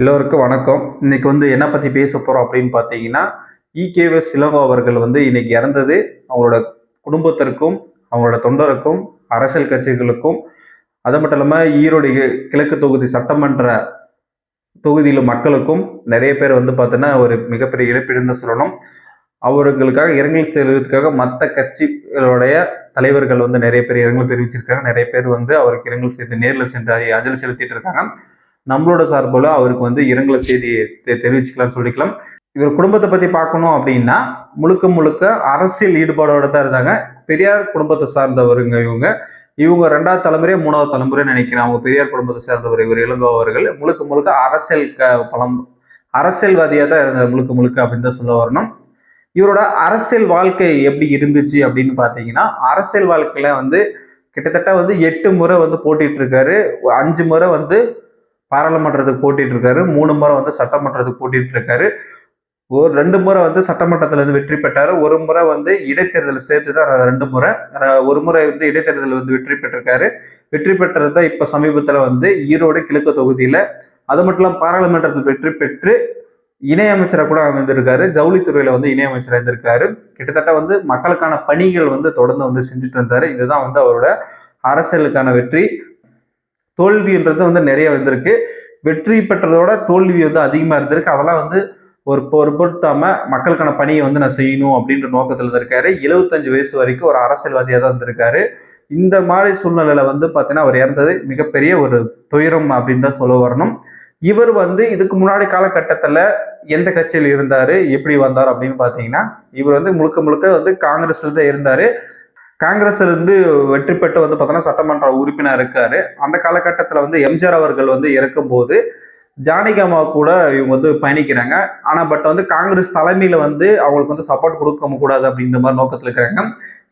எல்லோருக்கும் வணக்கம். இன்னைக்கு வந்து என்ன பற்றி பேச போகிறோம் அப்படின்னு பார்த்தீங்கன்னா இகேஎஸ் இளங்கோ அவர்கள் வந்து இன்னைக்கு இறந்தது. அவங்களோட குடும்பத்திற்கும் அவங்களோட தொண்டருக்கும் அரசியல் கட்சிகளுக்கும் அது மட்டும் இல்லாமல் ஈரோடு கிழக்கு தொகுதி சட்டமன்ற தொகுதியில் மக்களுக்கும் நிறைய பேர் வந்து பார்த்தோன்னா ஒரு மிகப்பெரிய இழப்பீடுன்னு சொல்லணும். அவர்களுக்காக இரங்கல் தெரிவிக்கிறதுக்காக மற்ற கட்சிகளுடைய தலைவர்கள் வந்து நிறைய பேர் இரங்கல் தெரிவிச்சிருக்காங்க. நிறைய பேர் வந்து அவருக்கு இரங்கல் செய்து நேரில் சென்று அஞ்சலி செலுத்திட்டு இருக்காங்க. நம்மளோட சார்பில் அவருக்கு வந்து இரங்கல செய்தி தெ- தெரிவிச்சுக்கலாம் சொல்லிக்கலாம். இவர் குடும்பத்தை பற்றி பார்க்கணும் அப்படின்னா முழுக்க முழுக்க அரசியல் ஈடுபாடோட தான் இருந்தாங்க. பெரியார் குடும்பத்தை சார்ந்தவருங்க இவங்க. இவங்க ரெண்டாவது தலைமுறையே மூணாவது தலைமுறை நினைக்கிறேன். அவங்க பெரியார் குடும்பத்தை சேர்ந்தவர் இவர் இளங்கோ அவர்கள். முழுக்க முழுக்க அரசியல் க பலம் அரசியல்வாதியாக தான் இருந்தது முழுக்க முழுக்க அப்படின்னு தான் சொல்ல வரணும். இவரோட அரசியல் வாழ்க்கை எப்படி இருந்துச்சு அப்படின்னு பார்த்தீங்கன்னா அரசியல் வாழ்க்கையில வந்து கிட்டத்தட்ட வந்து எட்டு முறை வந்து போட்டிட்டு இருக்காரு. அஞ்சு முறை வந்து பாராளுமன்றத்துக்கு போட்டிட்டு இருக்காரு. மூணு முறை வந்து சட்டமன்றத்துக்கு போட்டிட்டு இருக்காரு. ஒரு ரெண்டு முறை வந்து சட்டமன்றத்தில் இருந்து வெற்றி பெற்றாரு. ஒரு முறை வந்து இடைத்தேர்தல் சேர்த்து தான் ரெண்டு முறை. ஒரு முறை வந்து இடைத்தேர்தல் வந்து வெற்றி பெற்றிருக்காரு. வெற்றி பெற்றது தான் இப்போ சமீபத்தில் வந்து ஈரோடு கிழக்கு தொகுதியில். அது மட்டும் இல்லாமல் பாராளுமன்றத்தில் வெற்றி பெற்று இணையமைச்சராக கூட அமைந்திருக்காரு. ஜவுளித்துறையில் வந்து இணையமைச்சராக இருந்திருக்காரு. கிட்டத்தட்ட வந்து மக்களுக்கான பணிகள் வந்து தொடர்ந்து வந்து செஞ்சுட்டு இருந்தாரு. இதுதான் வந்து அவரோட அரசியலுக்கான வெற்றி. தோல்வின்றது வந்து நிறைய வந்திருக்கு. வெற்றி பெற்றதோட தோல்வி வந்து அதிகமாக இருந்திருக்கு. அதெல்லாம் வந்து ஒரு பொருட்படுத்தாம மக்களுக்கான பணியை வந்து நான் செய்யணும் அப்படின்ற நோக்கத்தில் இருக்காரு. எழுபத்தஞ்சு வயசு வரைக்கும் ஒரு அரசியல்வாதியாக தான் இருந்திருக்காரு. இந்த மாதிரி சூழ்நிலையில வந்து பார்த்தீங்கன்னா அவர் இறந்தது மிகப்பெரிய ஒரு துயரம் அப்படின்னு தான் சொல்ல வரணும். இவர் வந்து இதுக்கு முன்னாடி காலகட்டத்தில் எந்த கட்சியில் இருந்தார் எப்படி வந்தார் அப்படின்னு பார்த்தீங்கன்னா இவர் வந்து முழுக்க முழுக்க வந்து காங்கிரஸ்ல தான் இருந்தார். காங்கிரஸ்ல இருந்து வெற்றி பெற்று வந்து பார்த்தோன்னா சட்டமன்ற உறுப்பினர் இருக்காரு. அந்த காலகட்டத்தில் வந்து எம்ஜிஆர் அவர்கள் வந்து இறக்கும்போது ஜானகிஅம்மா கூட இவங்க வந்து பயணிக்கிறாங்க. ஆனால் பட் வந்து காங்கிரஸ் தலைமையில் வந்து அவங்களுக்கு வந்து சப்போர்ட் கொடுக்க கூடாது அப்படின்ற மாதிரி நோக்கத்தில் இருக்கிறாங்க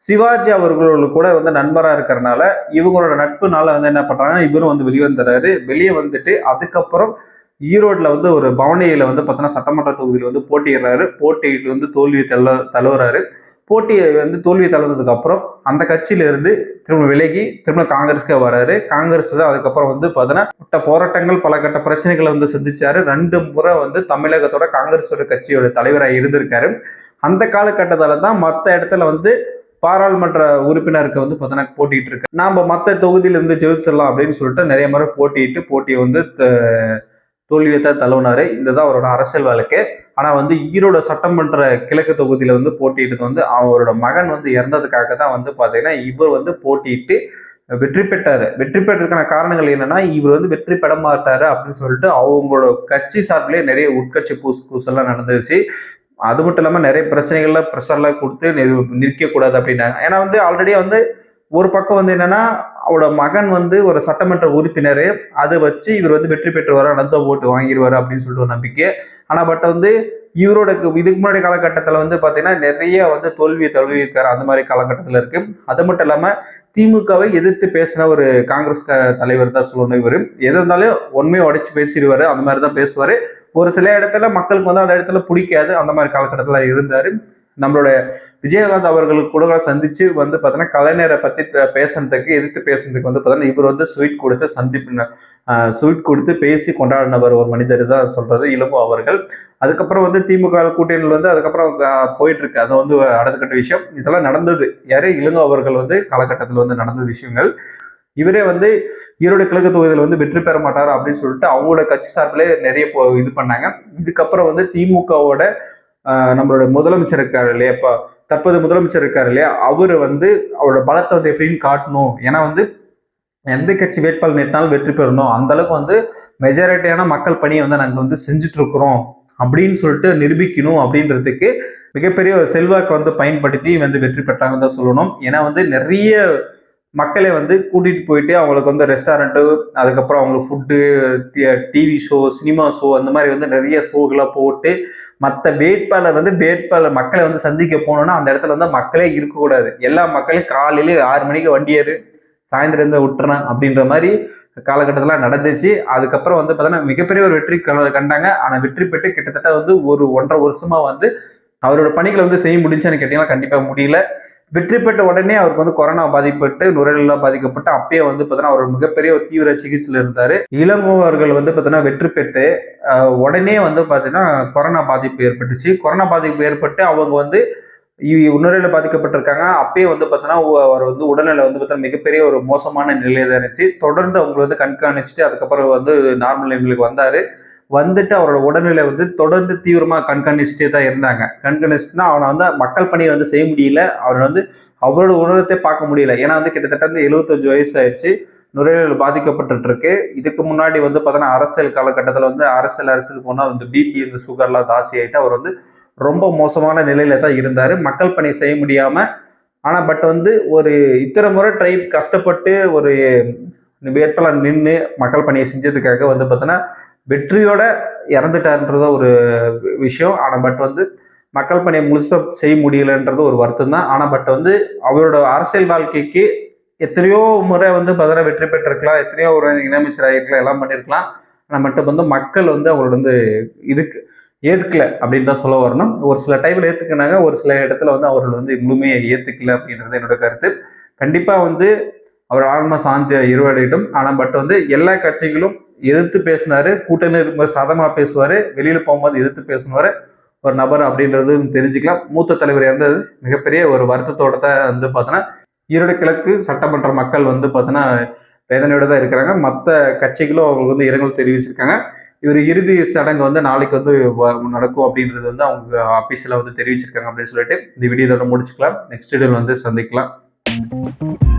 சிவாஜி அவர்களோட கூட வந்து நண்பராக இருக்கிறனால இவங்களோட நட்புனால வந்து என்ன பண்ணுறாங்கன்னா இவரும் வந்து வெளியே வந்துடுறாரு வெளியே வந்துட்டு அதுக்கப்புறம் ஈரோட்டில் வந்து ஒரு பவனியில் வந்து பார்த்தோன்னா சட்டமன்ற தொகுதியில் வந்து போட்டியிடுறாரு. போட்டியிட்டு வந்து தோல்வியை தள்ள தழுவுறாரு. போட்டியை வந்து தோல்வியை தளர்ந்ததுக்கு அப்புறம் அந்த கட்சியிலிருந்து திரும்ப விலகி திரும்ப காங்கிரஸ்க்கு வராரு. காங்கிரஸ் தான் அதுக்கப்புறம் வந்து பார்த்தீங்கன்னா பட்ட போராட்டங்கள் பல கட்ட பிரச்சனைகளை வந்து சந்திச்சாரு. ரெண்டு முறை வந்து தமிழகத்தோட காங்கிரஸோட கட்சியோட தலைவராக இருந்திருக்காரு. அந்த காலகட்டத்தில் தான் மற்ற இடத்துல வந்து பாராளுமன்ற உறுப்பினருக்கு வந்து பார்த்தீங்கன்னா போட்டிட்டு இருக்கு நாம மற்ற தொகுதியில இருந்து ஜெயிச்சிடலாம் அப்படின்னு சொல்லிட்டு நிறைய முறை போட்டிட்டு போட்டியை வந்து த- தோல்வியை தான் தழுவினாரு இதுதான் அவரோட அரசியல் வழக்கு. ஆனா வந்து ஈரோட சட்டமன்ற கிழக்கு தொகுதியில வந்து போட்டியிட்டது வந்து அவரோட மகன் வந்து இறந்ததுக்காக தான் வந்து பாத்தீங்கன்னா இவர் வந்து போட்டியிட்டு வெற்றி பெற்றாரு. வெற்றி பெற்றதுக்கான காரணங்கள் என்னன்னா இவர் வந்து வெற்றி பெற மாட்டாரு அப்படின்னு சொல்லிட்டு அவங்களோட கட்சி சார்பிலே நிறைய உட்கட்சி பூஸ் பூசெல்லாம் நடந்துச்சு அது மட்டும் இல்லாமல் நிறைய பிரச்சனைகள்ல ப்ரெஷர்லாம் கொடுத்து நி- நிற்கக்கூடாது அப்படின்னாங்க. ஏன்னா வந்து ஆல்ரெடி வந்து ஒரு பக்கம் வந்து என்னன்னா அவரோட மகன் வந்து ஒரு சட்டமன்ற உறுப்பினர். அதை வச்சு இவர் வந்து வெற்றி பெற்றுவார் அனந்த ஓட்டு வாங்கிடுவார் அப்படின்னு சொல்லிட்டு ஒரு நம்பிக்கை. ஆனால் பட் வந்து இவரோட இதுக்கு முன்னாடி காலகட்டத்தில் வந்து பார்த்தீங்கன்னா நிறைய வந்து தோல்வியை தழுவியிருக்காரு. அந்த மாதிரி காலகட்டத்தில் இருக்கு. அது மட்டும் இல்லாமல் திமுகவை எதிர்த்து பேசின ஒரு காங்கிரஸ் க- தலைவர் தான் சொல்லணும் இவர். எது இருந்தாலும் உண்மையை உடைச்சு பேசிடுவார். அந்த மாதிரி தான் பேசுவார். ஒரு சில இடத்துல மக்களுக்கு வந்து அந்த இடத்துல பிடிக்காது. அந்த மாதிரி காலகட்டத்தில் இருந்தார். நம்மளோட விஜயகாந்த் அவர்களுக்கு கூட சந்திச்சு வந்து பார்த்தீங்கன்னா கலைஞரை பற்றி பேசுனதுக்கு எதிர்த்து பேசுனதுக்கு வந்து பார்த்தீங்கன்னா இவர் வந்து ஸ்வீட் கொடுத்து சந்திப்பு ஸ்வீட் கொடுத்து பேசி கொண்டாடினவர் ஒரு மனிதர் தான் சொல்றது இளங்கோ அவர்கள். அதுக்கப்புறம் வந்து திமுக கூட்டணியில் வந்து அதுக்கப்புறம் போயிட்டு இருக்கு அது வந்து அடுத்தக்கட்ட விஷயம். இதெல்லாம் நடந்தது. யாரே இளங்கோ அவர்கள் வந்து காலகட்டத்தில் வந்து நடந்த விஷயங்கள். இவரே வந்து ஈரோடு கிழக்கு தொகுதியில் வந்து வெற்றி பெற மாட்டார் அப்படின்னு சொல்லிட்டு அவங்களோட கட்சி சார்பிலே நிறைய இது பண்ணாங்க. இதுக்கப்புறம் வந்து திமுகவோட நம்மளோட முதலமைச்சர் இருக்காரு இல்லையா? இப்போ தற்போது முதலமைச்சர் இருக்காரு இல்லையா? அவர் வந்து அவரோட பலத்தை வந்து எப்படின்னு காட்டணும். ஏன்னா வந்து எந்த கட்சி வேட்பாளர் நிறுத்தினாலும் வெற்றி பெறணும். அந்த அளவுக்கு வந்து மெஜாரிட்டியான மக்கள் பணியை வந்து நாங்கள் வந்து செஞ்சுட்டு இருக்கிறோம் அப்படின்னு சொல்லிட்டு நிரூபிக்கணும் அப்படின்றதுக்கு மிகப்பெரிய ஒரு செல்வாக்கு வந்து பயன்படுத்தி வந்து வெற்றி பெற்றாங்கன்னு தான் சொல்லணும். ஏன்னா வந்து நிறைய மக்களை வந்து கூட்டிட்டு போயிட்டு அவங்களுக்கு வந்து ரெஸ்டாரண்ட்டு அதுக்கப்புறம் அவங்களுக்கு food TV show cinema show அந்த மாதிரி வந்து நிறைய ஷோகளை போட்டு மற்ற வேட்பாளர் வந்து வேட்பாளர் மக்களை வந்து சந்திக்க போனோம்னா அந்த இடத்துல வந்து மக்களே இருக்கக்கூடாது எல்லா மக்களையும் காலையில ஆறு மணிக்கு வண்டி ஏறு சாயந்தரம் இருந்து விட்டுறேன் அப்படின்ற மாதிரி காலகட்டத்தில் நடந்துச்சு. அதுக்கப்புறம் வந்து பார்த்தோன்னா மிகப்பெரிய ஒரு வெற்றி கண்டாங்க. ஆனால் வெற்றி பெற்று கிட்டத்தட்ட வந்து ஒரு ஒன்றரை வருஷமா வந்து அவரோட பணிகளை வந்து செய்ய முடிஞ்சான்னு கேட்டிங்கன்னா கண்டிப்பாக முடியல. வெற்றி பெற்ற உடனே அவருக்கு வந்து கொரோனா பாதிப்பட்டு நுரையீரலாம் பாதிக்கப்பட்டு அப்பயே வந்து பார்த்தீங்கன்னா அவர் மிகப்பெரிய ஒரு தீவிர சிகிச்சையில் இருந்தார். இளங்கோ அவர்கள் வந்து பார்த்தீங்கன்னா வெற்றி பெற்று உடனே வந்து பார்த்தீங்கன்னா கொரோனா பாதிப்பு ஏற்பட்டுச்சு. கொரோனா பாதிப்பு ஏற்பட்டு அவங்க வந்து இ- பாதிக்கப்பட்டிருக்காங்க. அப்பயே வந்து பார்த்தோன்னா அவர் வந்து உடல்நிலை வந்து பார்த்தோன்னா மிகப்பெரிய ஒரு மோசமான நிலையில தான் இருந்துச்சு. தொடர்ந்து அவங்களை வந்து கண்காணிச்சுட்டு அதுக்கப்புறம் வந்து நார்மல் நிலைகளுக்கு வந்தார். வந்துட்டு அவரோட உடல்நிலை வந்து தொடர்ந்து தீவிரமாக கண்காணிச்சுட்டே தான் இருந்தாங்க. கண்காணிச்சுன்னா அவனை வந்து மக்கள் பணியை வந்து செய்ய முடியல. அவரை வந்து அவரோட உணரத்தை பார்க்க முடியல. ஏன்னா வந்து கிட்டத்தட்ட வந்து எழுபத்தஞ்சு வயசு ஆயிடுச்சு. நுரையீரல் பாதிக்கப்பட்டு இருக்கு இதுக்கு முன்னாடி வந்து பார்த்தோன்னா அரசியல் காலகட்டத்தில் வந்து அரசியல் அரசியல் போனால் வந்து பிபி இந்த சுகர்லாம் ஜாஸ்தி ஆகிட்டு அவர் வந்து ரொம்ப மோசமான நிலையில தான் இருந்தார். மக்கள் பணி செய்ய முடியாமல் ஆனால் பட் வந்து ஒரு இத்தனை முறை ட்ரை கஷ்டப்பட்டு ஒரு வேட்பாளர் நின்று மக்கள் பணியை செஞ்சதுக்காக வந்து பார்த்தோன்னா வெற்றியோட இறந்துட்டார்ன்றத ஒரு விஷயம். ஆனால் பட் வந்து மக்கள் பணியை முழுசாக செய்ய முடியலன்றது ஒரு வருத்தம் தான் ஆனால் பட் வந்து அவரோட அரசியல் வாழ்க்கைக்கு எத்தனையோ முறை வந்து பார்த்தோன்னா வெற்றி பெற்றிருக்கலாம் எத்தனையோ ஒரு இணையமைச்சர் ஆகிருக்கலாம் எல்லாம் பண்ணியிருக்கலாம். ஆனால் மட்டும் வந்து மக்கள் வந்து அவங்களோட வந்து இதுக்கு ஏற்கல அப்படின்னு தான் சொல்ல வரணும். ஒரு சில டைமில் ஏற்றுக்கினாங்க ஒரு சில இடத்துல வந்து அவர்கள் வந்து முழுமையை ஏற்றுக்கல அப்படின்றது என்னோட கருத்து. கண்டிப்பாக வந்து அவர் ஆன்ம சாந்தி இருவடையிட்டும். ஆனால் பட் வந்து எல்லா கட்சிகளும் எதிர்த்து பேசினாரு கூட்டணி இருக்கும்போது சாதமாக பேசுவார் வெளியில் போகும்போது எதிர்த்து பேசினாரு ஒரு நபர் அப்படின்றது தெரிஞ்சுக்கலாம். மூத்த தலைவர் இறந்தது மிகப்பெரிய ஒரு வருத்தத்தோட தான் வந்து பார்த்தோன்னா ஈரோடு கிழக்கு சட்டமன்ற மக்கள் வந்து பார்த்தோன்னா வேதனையோடு தான் இருக்கிறாங்க. மற்ற கட்சிகளும் அவங்களுக்கு வந்து இரங்கல் தெரிவிச்சிருக்காங்க. இவர் இறுதி சடங்கு வந்து நாளைக்கு வந்து வ- நடக்கும் அப்படின்றது வந்து அவங்க ஆஃபீஸில் வந்து தெரிவிச்சிருக்காங்க அப்படின்னு சொல்லிட்டு இந்த வீடியோ இதோட முடிச்சுக்கலாம். நெக்ஸ்ட் வீடியோவில் வந்து சந்திக்கலாம்.